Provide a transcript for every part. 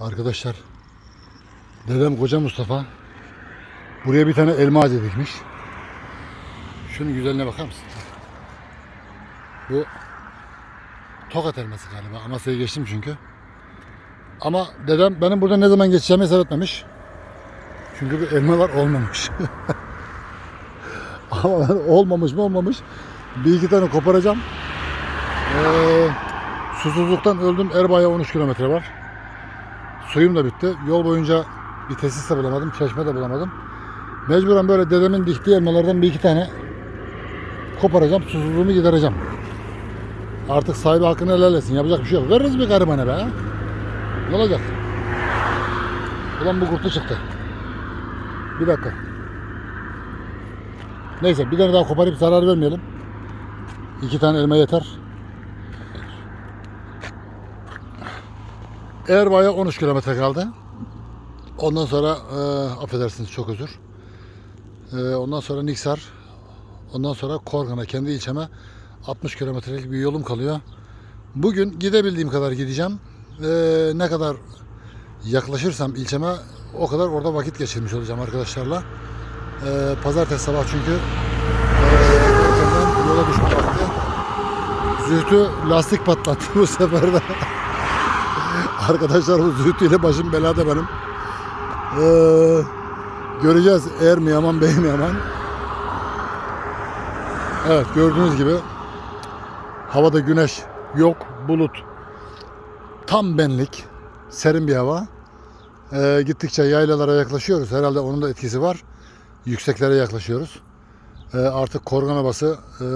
Arkadaşlar dedem koca Mustafa buraya bir tane elma ağacı dikmiş. Şunun güzelliğine bakar mısın? Bu tokat elması galiba. Amasya'yı geçtim çünkü. Ama dedem benim burada ne zaman geçeceğimi hesap etmemiş. Çünkü bu elmalar olmamış. Ama olmamış mı olmamış. Bir iki tane koparacağım. Ee, susuzluktan öldüm. Erbay'a 13 kilometre var. Suyum da bitti. Yol boyunca bir tesis de bulamadım. Çeşme de bulamadım. Mecburen böyle dedemin diktiği elmalardan bir iki tane koparacağım. Susuzluğumu gidereceğim. Artık sahibi hakkını helal etsin. Yapacak bir şey yok. Veririz bir garibane be. Ne olacak? Ulan bu kurtu çıktı. Bir dakika. Neyse bir tane daha koparıp zarar vermeyelim. İki tane elma yeter. Erbay'a 13 kilometre kaldı. Ondan sonra e, affedersiniz çok özür. E, ondan sonra Niksar. Ondan sonra Korgan'a kendi ilçeme 60 kilometrelik bir yolum kalıyor. Bugün gidebildiğim kadar gideceğim. E, ne kadar yaklaşırsam ilçeme o kadar orada vakit geçirmiş olacağım arkadaşlarla. E, pazartesi sabah çünkü e, yola düşme vakti. Zühtü lastik patlattı bu sefer de. Arkadaşlar bu zühtüyle başım belada benim. Ee, göreceğiz er mi yaman bey mi yaman. Evet gördüğünüz gibi havada güneş yok bulut tam benlik serin bir hava. Ee, gittikçe yaylalara yaklaşıyoruz. Herhalde onun da etkisi var. Yükseklere yaklaşıyoruz. Ee, artık Korgan Obası e, e,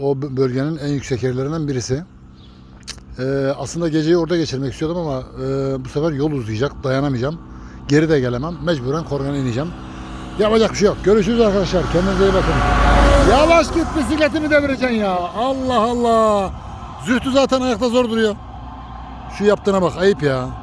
o bölgenin en yüksek yerlerinden birisi. Ee, aslında geceyi orada geçirmek istiyordum ama e, bu sefer yol uzayacak. Dayanamayacağım. Geri de gelemem. Mecburen Korgan'a ineceğim. Yapacak bir şey yok. Görüşürüz arkadaşlar. Kendinize iyi bakın. Yavaş git bisikletimi devireceksin ya. Allah Allah. Zühtü zaten ayakta zor duruyor. Şu yaptığına bak. Ayıp ya.